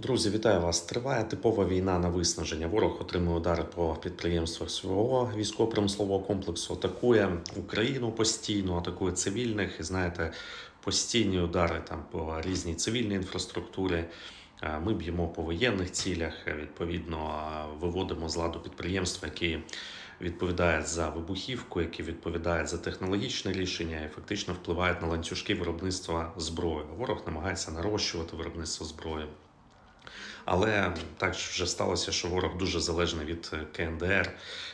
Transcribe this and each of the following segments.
Друзі, вітаю вас! Триває типова війна на виснаження. Ворог отримує удари по підприємствах свого військово-промислового комплексу, атакує Україну постійно, атакує цивільних. І знаєте, постійні удари там по різній цивільній інфраструктурі. Ми б'ємо по воєнних цілях. е, Відповідно, виводимо з ладу підприємства, які відповідають за вибухівку, які відповідають за технологічне рішення і фактично впливають на ланцюжки виробництва зброї. Ворог намагається нарощувати виробництво зброї. Але так вже сталося, що ворог дуже залежний від е, КНДР,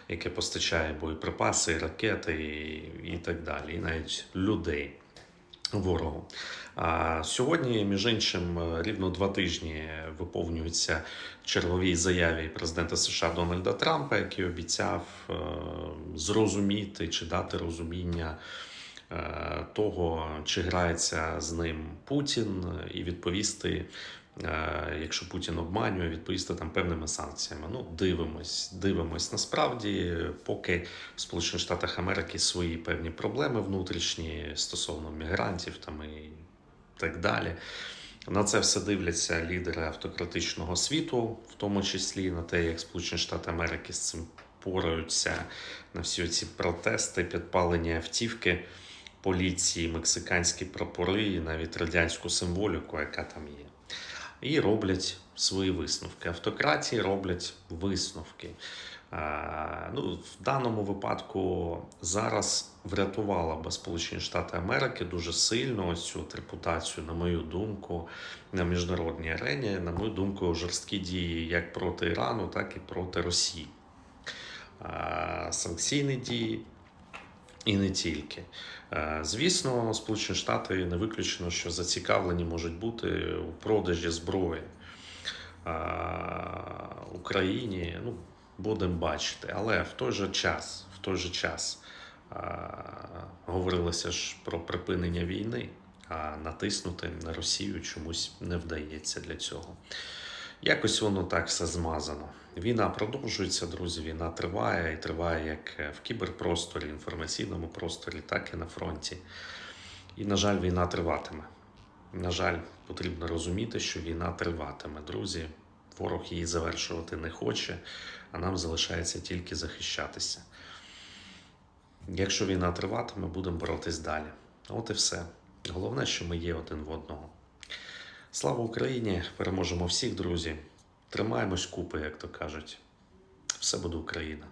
яке постачає боєприпаси, ракети і, і так далі, і навіть людей ворогу. А сьогодні, між іншим, е, рівно два тижні виповнюються черговій заяві президента США Дональда Трампа, який обіцяв е, зрозуміти чи дати розуміння того, чи грається з ним Путін, і відповісти. Е, Якщо Путін обманює, відповісти там певними санкціями. Ну, дивимось, дивимось. Насправді, поки в Сполучених Штатах Америки свої певні проблеми внутрішні стосовно мігрантів там і так далі. На це все дивляться лідери автократичного світу, в тому числі на те, як Сполучені Штати Америки з цим пораються на всі ці протести, підпалені автівки поліції, мексиканські прапори і навіть радянську символіку, яка там є. І роблять свої висновки. Автократії роблять висновки. Ну, в даному випадку зараз врятувала би Сполучені Штати Америки дуже сильно цю репутацію, на мою думку, на міжнародній арені, на мою думку, жорсткі дії як проти Ірану, так і проти Росії. Санкційні дії і не тільки. Е, Звісно, Сполучені Штати не виключено, що зацікавлені можуть бути у продажі зброї е, Україні. Ну, будемо бачити. Але в той же час, в той же час е, говорилося ж про припинення війни, а натиснути на Росію чомусь не вдається для цього. Якось воно так все змазано. Війна продовжується, друзі. Війна триває і триває як в кіберпросторі, інформаційному просторі, так і на фронті. І, на жаль, війна триватиме. На жаль, потрібно розуміти, що війна триватиме. Друзі, ворог її завершувати не хоче, а нам залишається тільки захищатися. Якщо війна триватиме, будемо боротись далі. От і все. Головне, що ми є один в одного. Слава Україні! Переможемо всіх, друзі. Тримаємось купи, як то кажуть. Все буде Україна.